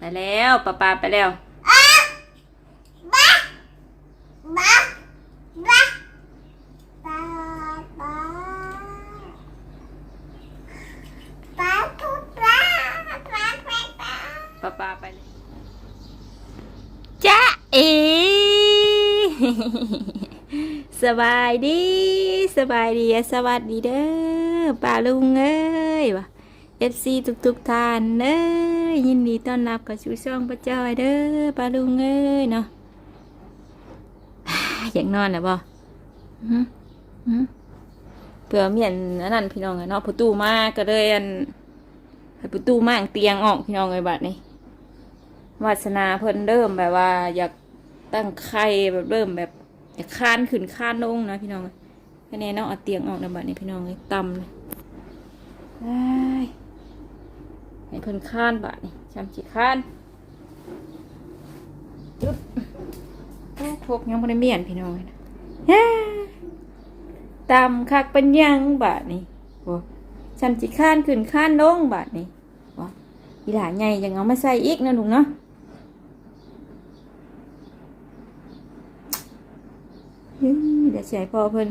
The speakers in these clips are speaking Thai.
ไปแล้วป้าป้าไปแล้วบ้าบ้าบ้าบ้าบ้าบ้าทุบบ้าบ้าบ้าบ้าป้าป้าไปเลยจ้าเอสบายดีสบายดีสวัสดีเด้อป้าลุงเอ้ยวะ FC ทุกทุกๆท่านเอ้ ยยินดีต้อนรับกับชูช่องป้าจอยเด้อป้าลุงเอ้ยเนาะอยากนอนนะบ่เผื่อเมียนอันนั้นพี่น้องเนาะประตูมาก็เลยอันประตูมาอังเตียงออกพี่น้องเลยบัดนี้วาสนาเพิ่นเริ่มแบบว่า อยากตั้งไข่แบบเริ่มแบบอยากคานขึ้นคานลงนะพี่น้องแค่นี้เนาะเอาเตียงออกนะบัดนี้พี่น้องเลยต่ำเลยได้ ให้เพิ่นคานบัดนี้ชำจิคานจุ๊บโอ้พวกยังบ่ได้เมียนพี่น้องเลยนะฮ่าตำคักเป็นยังบาทนี่โอ้ฉันจิข้านขึ้นข้านลงบาทนี่ว้าอีหลาใหญ่ยังเอามาใส่อีกนะลุงเนาะเฮ้ยเดี๋ยวสิใช้พอเพิ่น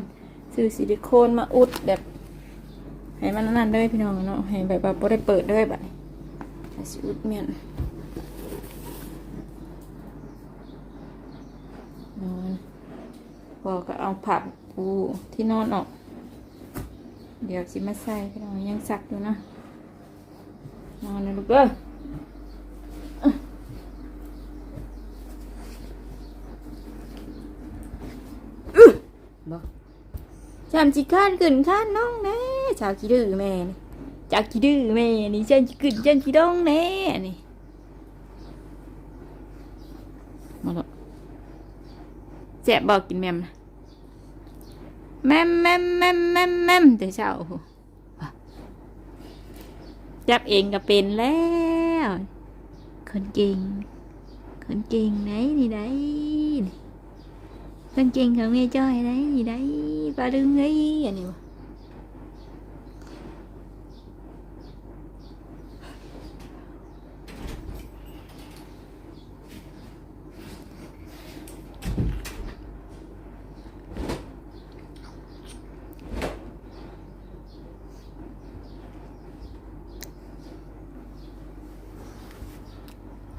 ซื้อซิลิโคนมาอุดแบบให้มันนั่นเลยพี่น้องเนาะให้แบบว่าบ่ได้เปิดเลยแบา ดนี้ให้สิอุดเมียนนอนพอก็เอาผักปูที่นอนออก เดี๋ยวสิมาใส่พี่น้องยังซักอยู่นะนอนนะลูกเด้ออะอื้อบอกจำจิข้านขึ้นข้านน้องแน่ชาวขี้ดื้อแม่นี่ จากขี้ดื้อแม่นี่ฉันจิขึ้นฉันจิดองแน่นี่มาแล้วแจ๊บอกกินแมมนะแมมแมมแมมแมมแมมแต่เช้าวจับเองก็เป็นแล้วคนเก่งคนเก่งไหนนี่ไหนคนเก่งของแม่จ้อยไหนนี่ไหนปลาดึงไงอันนี้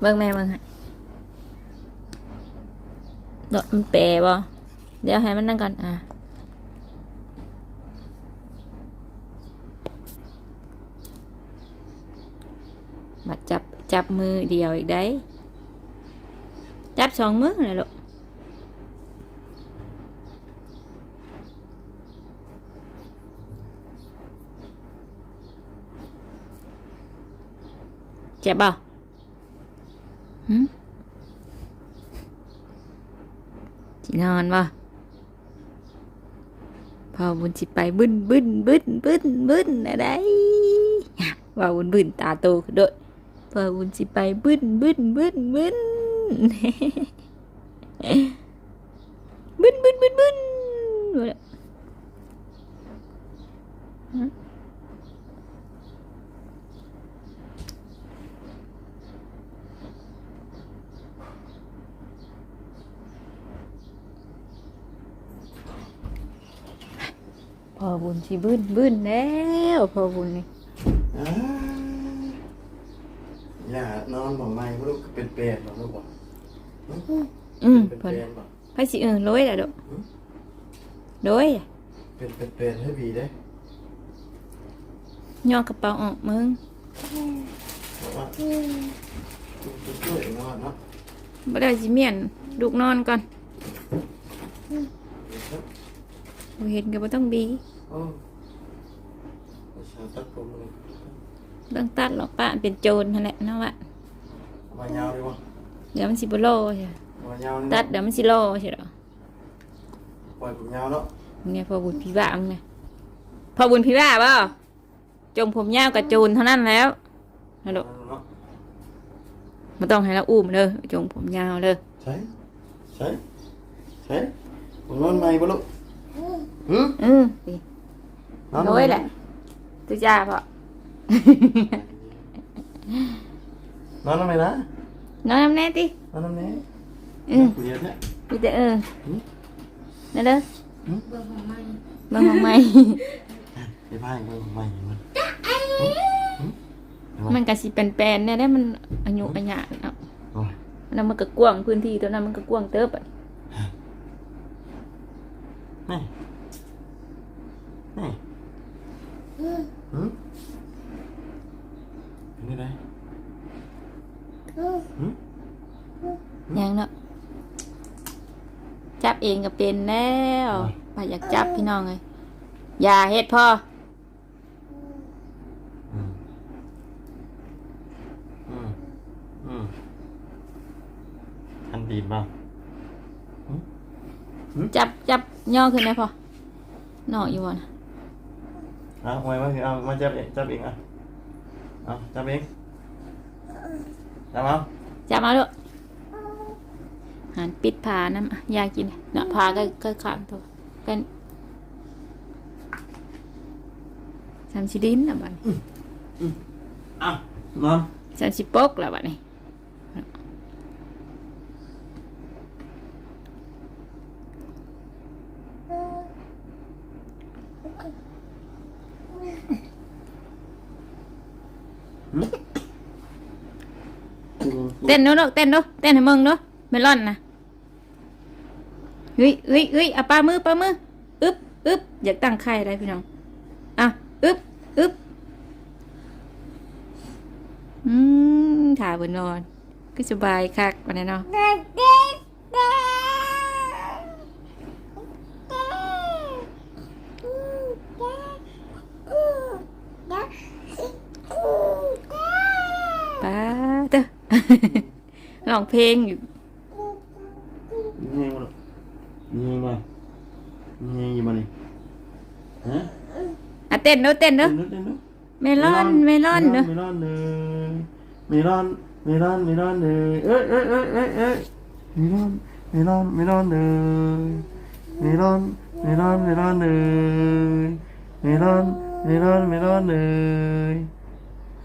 เบิ่งแม่เบิ่งให้ดอกมันแปรบ่เดี๋ยวให้มันนั่งก่อนอะมาจับจับมือเดียวอีกได้ จับสองมือเลยลูกเจ็บบ่ สินอนบ่พอบุญสิไปบึ้นบึ้นบึ้นบึ้นบึ้นอะไรว่าบุญบึ้นตาโตขึ้นด้วยพอบุญสิไปบึ้นบึ้นบึ้นบึ้น บึ้นบึ้นบึ้นบึ้นว่าแล้วฮะพอบุญ สิบึ้นบึ้นแล้วพอบุญนี่อ่าอย่านอนบ่ไม่บ่ลูกเป็นเปรตบ่ลูกบ่อืมเป็นเพิ่นเปรตบ่ไผสิเอิ้นโดยล่ะดอกโดยเป็นเป็นเปรตให้บีได้ย่อกระเป๋าออกมึงบอกว่าช่วยนอนเนาะบ่ได้สิเมียนลูกนอนก่อนบ่เห็นก็บ่ต้องบีโอ้ประชา ตัดผมเลยต้องตัดหรอกป้าเป็นโจรนั่นแหละนะวะเอามายาวดีกว่าเดี๋ยวมันสิบโลใช่ตัดเดี๋ยวมันสิโลใช่หรอปล่อยผมยาวเนาะเนี่ยพอบุญพี่บ้ามึงพอบุญพี่บ้าเปล่าจงผมยาวกับโจรเท่านั้นแล้วนะลูกเนาะบ่ต้องให้เราอุ้มเด้อจงผมยาวเด้อใช่ใช่ใช่ผมนอนใหม่บ่ลูกอือสินอนโดยแหละตุจ้าพ่อนอนทำไมนะนนอนน้ำแน่ติเอาน้ำแน่อือเดี๋ยวเนี่ยมี แต่เออหืมนั่นเด้อเบิ่งของมันเบิ่งของใหม่ไปพายไปใหม่มันมันก็สิเป็นแปลนๆเนี่ยได้มันอายุอาญะเนาะโอ้ยแล้วมันก็กว้างพื้นที่ตัวนั้นมันก็กว้างเติบอะนี่นี่ หืมเป็นยังไงหืมยังเนาะจับเองก็เป็นแล้วไปอยากจับพี่น้องเลยอย่าเฮ็ดพ่ออืมอืมอืมอันดีนบ้างจับจับย่อขึ้นได้พอหนออยู่บ่นะเอาไว้มาคือเอามาจับเองจับเองอะเอาจับเองจับเอาจับมาลูกหันปิดผาน้ำอะยากินเนาะผาก็ก็ขางตัวกันสามสิดินละบัดนี้เอานอนสามสิปกละบัดนี้ เต้นเนาะเต้นเนาะเต้นให้มึงเนาะเมลอนนะเฮ้ยเฮ้ยเฮ้ยเอาปลามือปลามืออึ๊บอึ๊บอยากตั้งไข่ได้พี่น้องอะอึ๊บอึ๊บอืมถ่ายบนนอน ก็สบายคักวันนี้เนาะป้าเด้อร้ องเพลงอยู่ยิงมายิงมายิงอยู่มานี่ฮะอะเต้นเนาะเต้นเนาะเต้นเต้นเต้นเมลอนเมลอนเนาะเมลอนเลยเมลอนเมลอนเมลอนเลยเอ้ยเอ้ยเอ้ยเอ้ยเอ้ยเมลอนเมลอนเมลอนเลยเมลอนเมลอนเมลอนเลยเมลอนเมลอนเมลอนเลย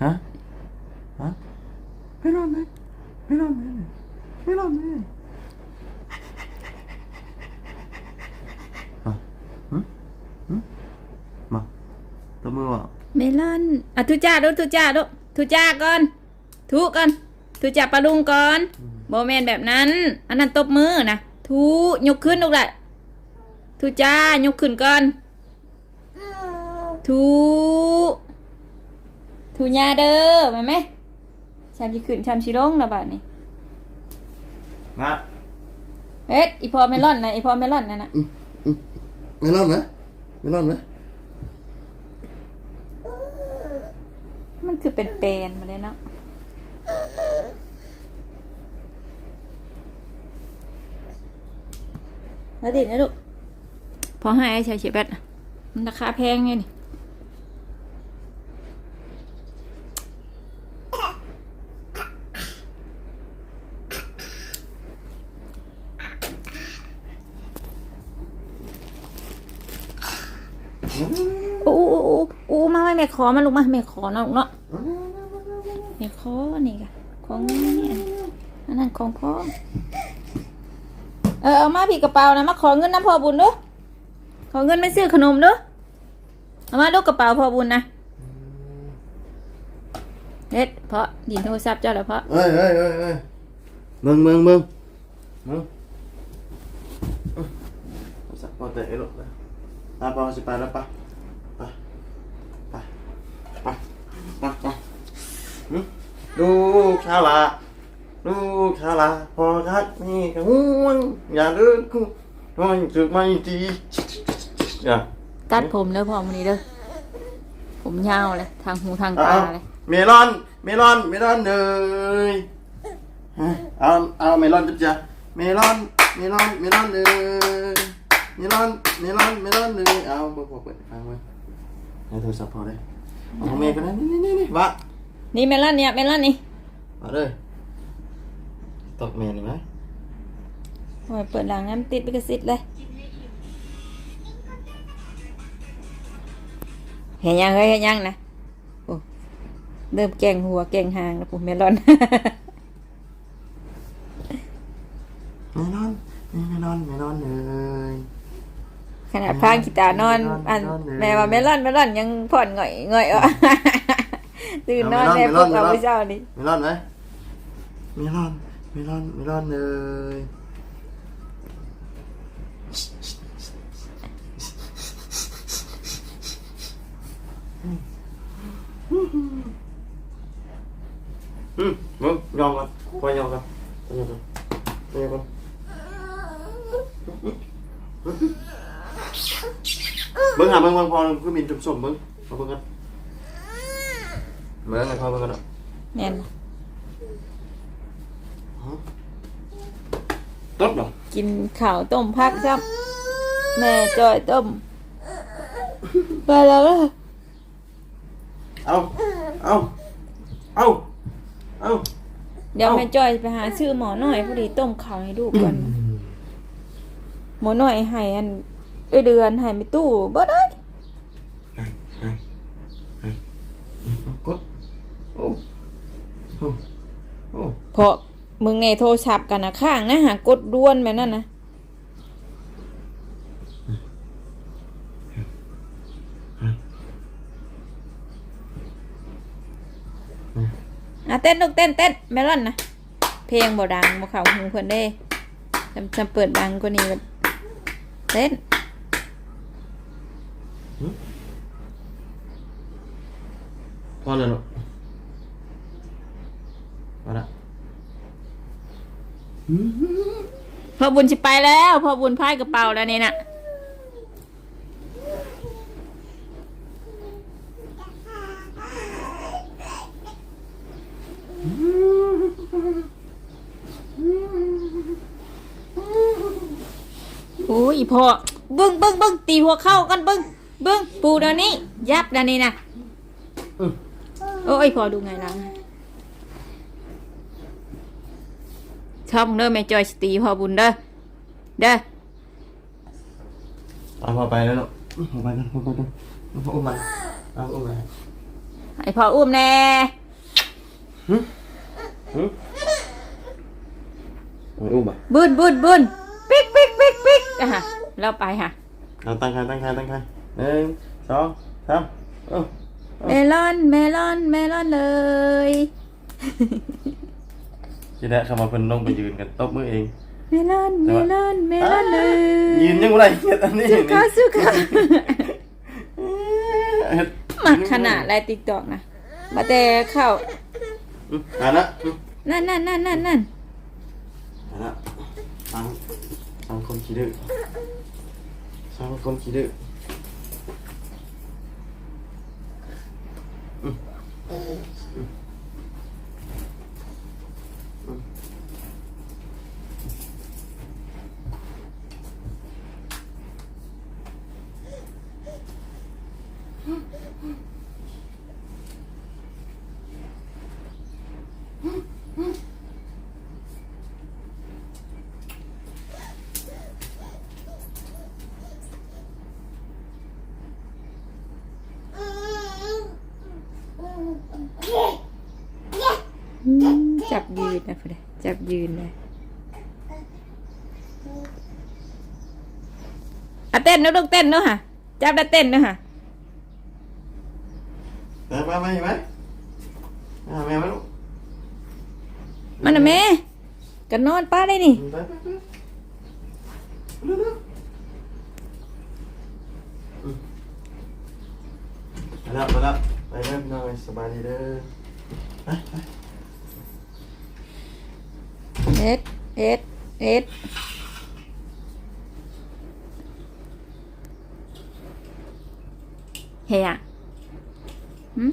ฮะฮะเมลอนเลยเมลอนเลย เมลอนเลยฮะหืมหืมมาตัวมือวะเมลอนอะทุจ้าดูทุจ้าดูทุจ้าก่อนทุก่อนทุจ้าปลาลุงก่อนโบแมนแบบนั้น อันนั้นตบมือนะทุยกขึ้นลูกละทุจ้ายกขึ้นก่อนทุทุยาเด้อแม่ไหมชามชิขึ้นชามชิลงนะบาดนี้ มาเฮ็ดอีพอเมลอนนะอีพอเมลอนนั่นนะไม่รอดไหมไม่รอดไหมมันคือเป็นเปนมาเลยเนาะแล้วดินะลูกพอให้ไอ้ชายเฉียบแบตน่ะมันราคาแพงไงนี่ โอ้โอ้โอ้โอ้มาไม่แม่ขอมาลูกมาแม่ขอเนาะลูกเนาะแม่ขอนี่ค่ะของนี่อันนั้นของพ่อเออเอามาพี่กระเป๋านะมาขอเงินน้ำพ่อบุญดูขอเงินไม่ซื้อขนมดูเอามาลูกกระเป๋าพ่อบุญนะเด็ดเพราะดินโทรศัพท์เจ้าแล้วเพราะเอ้ยเอ้ยเอ้ยเอ้ยมึงมึงมึงมึงสักพอเตะลูกนะ ตาปอสิไปแล้วปะไปไปไปไปไปดูข้าวละดูข้าวละพอทักนี่ก็ห่วงอย่าเดินกูไม่จุดไม่ดีอย่าตัดผมเด้อพ่อมันนี้เด้อผมยาวเลยทางหูทางเอาตาเอาเลยเมลอน เมลอน เมลอนเลยฮะเอาเอาเมลอนจับจ้ะเมลอน เมลอน เมลอนเลย เมลอนเมลอนเมลอนเลยเอาเปิดเปิดฟังไว้ให้โทรศัพท์พอเลยเอาของเมย์ไปนะนี่นี่นี่นี่วะนี่เมลอนเนี่ยเมลอนนี่มาเลยตบเมย์นี่ไหมโอ้ยเปิดหลังน้ำติดไปกระสิทธิ์เลยเห็นยังเฮ้ยเห็นยังนะโอ้เริ่มแกงหัวแกงหางแล้วผมเมลอนไม่นอนไม่นอนไม่นอนเลย ขนาดพางกีตาร์นอน อันนอนเลยแม่ว่าเมลอนเมลอนยังผ่อนหง่อยหง่อยอะตื่นนอนแม่ปลุกเอาไปเช้านี้ไม่นอนไหมไม่นอนไม่นอนไม่นอนเลยอืมมึงยอมกันพอยอมกันพอยอมกันพอยอมกัน เบิ้งหาเบิ้งเบิ้งพอคือมินจุ่มสมเบิ้งเอาเบิ้งกันเบิ้งกันพอเบิ้งกันอะแน่น tốt rồi กินข้าวต้มพักซ้ำแม่จอยต้มไปแล้วก็เอาเอาเอาเอาเดี๋ยวแม่จอยไปหาซื้อหมอหน่อยพอดีต้มข้าวให้ลูกก่อนหมอหน่อยให้อัน เอ้ยเดือนให้ไม่ตู้บ่ได้ cốt ô ô ô เพราะมึงในโทรศัพท์กันนะข้างนะหากดด้วนแบบนั้นนะอะเต้นลูกเต้นเต้นเมลอนนะเพลงบ่ดังบ่เข้าหูเพิ่นเด้จำจำเปิดดังกว่านี้แบบ เต้น con rồi con ạ พอบุญสิไปแล้วพอบุญพายกระเป๋าแล้วนี่นะโอ้ยพ่อเบิ้งเบิ้งเบิ้งตีหัวเข้ากันเบิ้งเบิ้งปูเดี๋ยวนี้ ยับเดี๋ยวนี้นะ โอ้ยพ่อดูไงล่ะชอบเด้อแม่จอยสตีพ่อบุญเด้อเด้อเอาพอไปแล้วเนาะพอไปกันพอไปกันพออุ้มมันเอาอุ้มมันให้พ่ออุ้มแน่เอาอุ้มอะบุญบุญบุญปิ๊กปิ๊กปิ๊กปิ๊กอะฮะเราไปค่ะเอาตั้งใครตั้งใครตั้งใครหนึ่งสองสามเอ้า เมลอนเมลอนเมลอนเลยทีแรกเขามาเพิ่นลงไปยืนกันตบมือเอง เมลอนเมลอนเมลอนเลยยืนยังไงเฮ็ดอันนี้สุขาสุขาเฮ็ดมักขนาดไรติ๊กตอกนะมาแต่เข้าอืมอ่านละอืมนั่นนั่นนั่นนั่นนั่นอ่านละฟังฟังคนขี้ดื้อฟังคนขี้ดื้อ Thank you. เต้นนะลูกเต้นเนาะค่ะจับแล้วเต้นเนาะค่ะไปไปไปไหมไปหาแม่ไหมลูกมันน่ะแม่กันนอนป้าได้นี่ไปไปไปเร็วเร็วอืมไปแล้วไปแล้วไปเริ่มนอนสบายดีเด้อไปไป เอ็ดเอ็ดเอ็ด เฮียหืม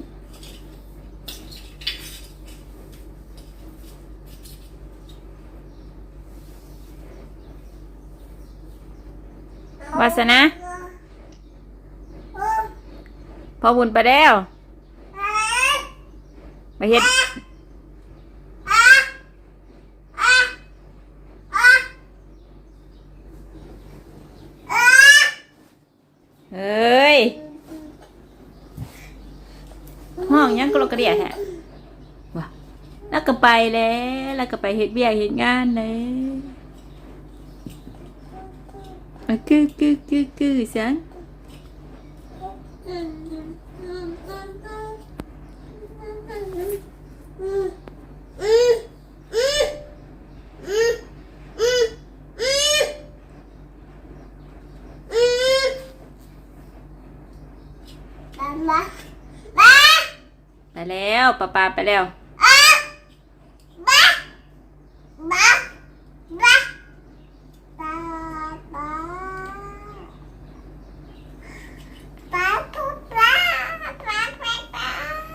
วาสนะพอบุญไปแล้วไปเฮ็ด ห้องยังก็ระกระเดียแฮะว่ะแล้วก็ไปแล้วแล้วก็ไปเห็ดเบี้ยเห็ดงานเล้วกือกือกือกือฉันอื แล้วป้าปาไปแล้ว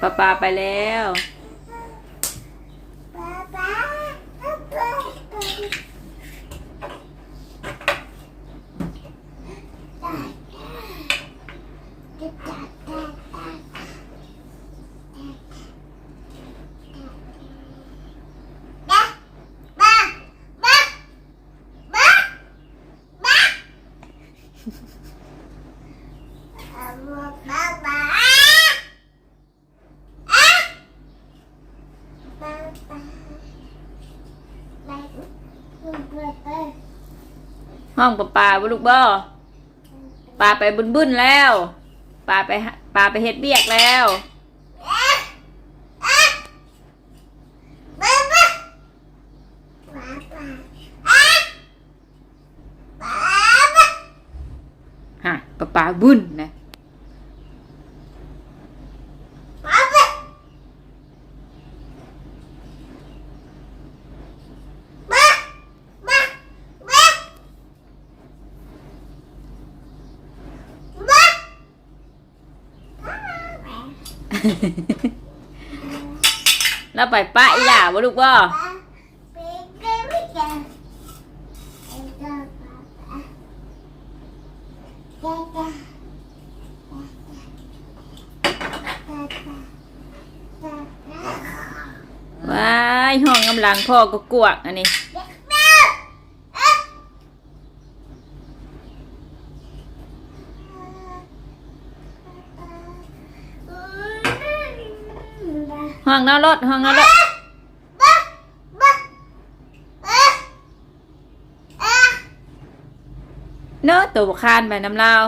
ป้าปาไปแล้ว ห้องปลาปาบ่ลูกบ่ปาไปบุญบุญแล้วปาไปปลาไปเฮ็ดเบียกแล้วฮะปลาปาบุญนะ แล้ว ไปป้าอีหล่าบ่ลูกบ่ว้ายห้องกำลังพ่อก็กวกอันนี้ ห้องนอนรถห้องนอนรถเนอะตัวคานไปน้ำลาว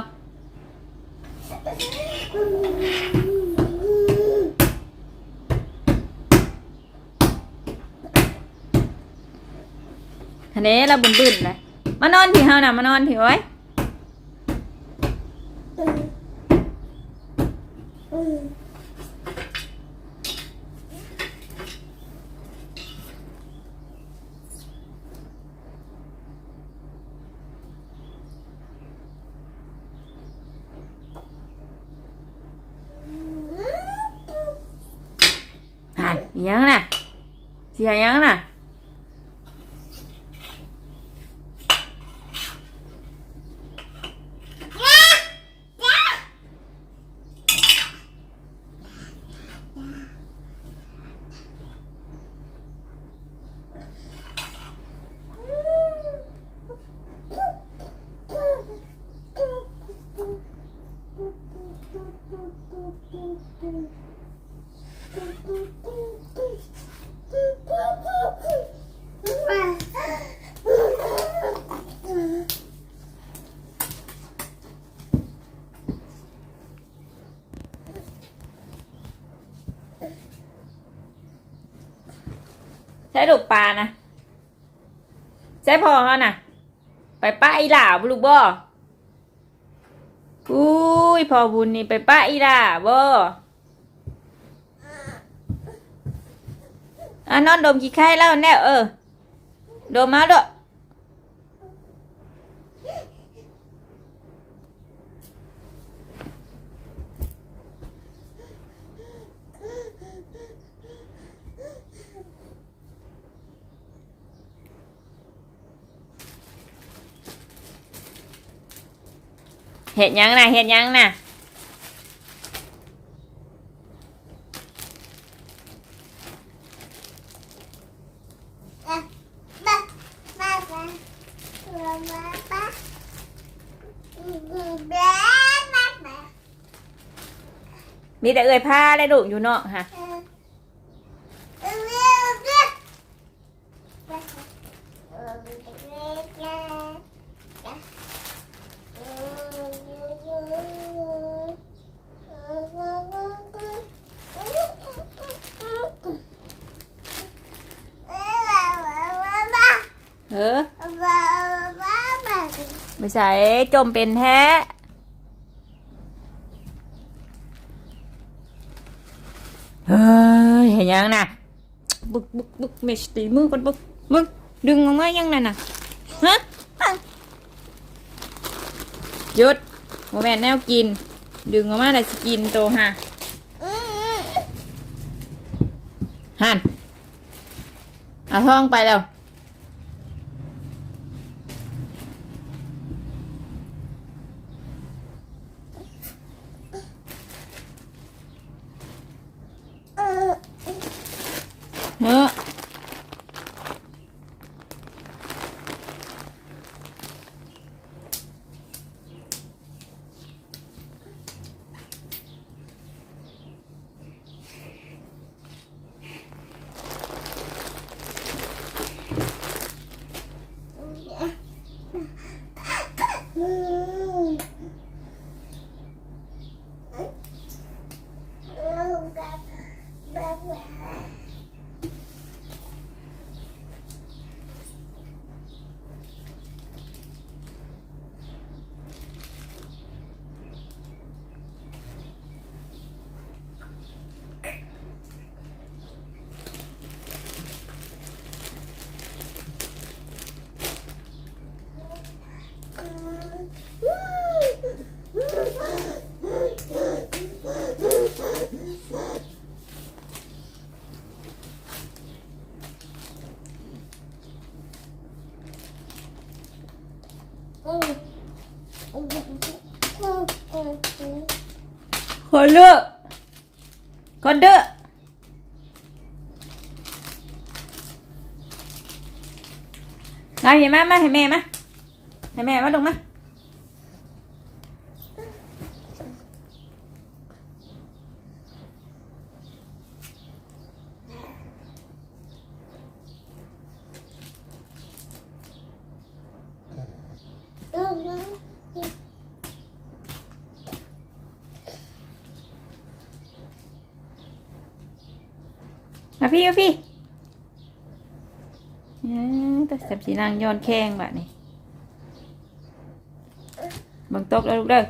ทันนี้เราบุญบุญเลยมานอนที่เฮาน่ะมานอนที่ไว้อิห ยังน่ะเสียยังน่ะ ใช้ลูกปลานะใช้พอเขาน่ะไปป้าอีหล่าบลูกบ่อุ้ยพอบุญนี่ไปป้าอีหล่าบ่อะนอนดมขี้ไข่แล้วแน่เออ ดมมาด้วย เห็ดยังน่ะเห็ดยังน่ะมีแต่เอ่ยผ้าและลูกอยู่เนาะฮะ เออ บ้าบ้าบ้า ไม่ ใช่จมเป็นแท้เฮ้ยเห็นยังน่ะบึกบึกบึกเมสตีมือกันบึกมึงดึงออกมายังนั่นน่ะฮะหยุดโมแมนแนวกิน ดึงออกมาได้สกินโตฮะหันเอาท้องไปแล้ว เฮ้อ เลือกคนเด้อเอาเห็นไหมมาเห้แม่มาให้แม่มาลงมาม พี่มาพี่เนี่ยแสับสีนางย้อนแข้งแบบนี้บังตกแล้วลูกเด้อ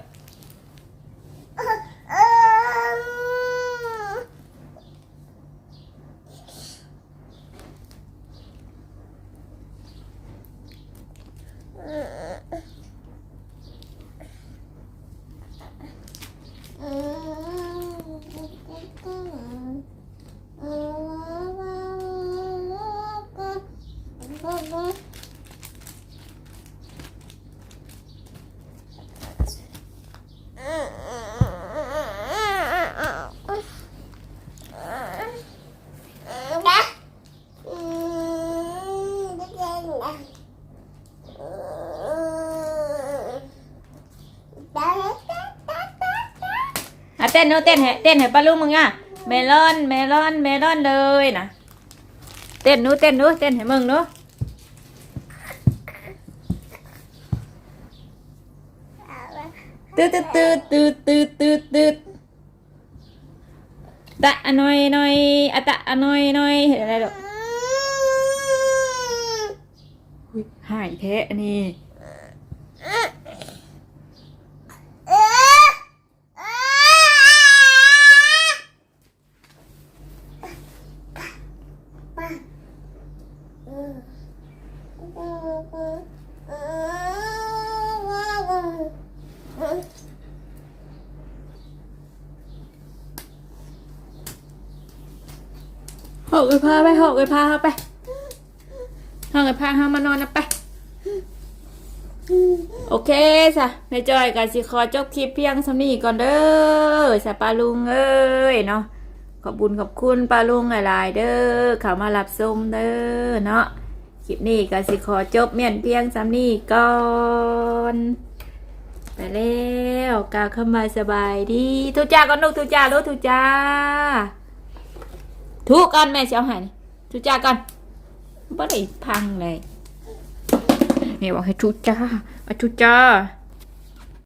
อะเต้นเนาะเต้นให้เต้นให้ป้าลุงมึงอะเมลอนเมลอนเมลอนเลยนะเต้นนู้เต้นนู้เต้นให้มึงนู้ตืดตืดตืดตืดตืดตืดตืดตะอะหน่อยหน่อยอะตะอะหน่อยหน่อยเห็นอะไรหรอกอุ๊ย หายแท้อันนี้หอกไอ้พาไปหอกไอ้พาไป หอกไอ้พาหามานอนนะไป โอเคสะแม่จอยกันสิขอจบคลิปเพียงสำนี้ก่อนเด้อสะปาลุงเอ้ยเนาะขอบคุญขอบคุณปาลุงหลายๆเด้อเขามารับชมเด้อเนาะคลิปนี้ก็สิขอจบเมียนเพียงสำนี้ก่อนไปแล้วกล่าวเข้ามาสบายดีทุจ้าก่อนลูกทุจ้าลูกทุจ้าทุกกันแม่เสียวหายทุจ้ากัน บ่ได้พังเลยแม่บอกให้ชูจ้าอาชูจ้า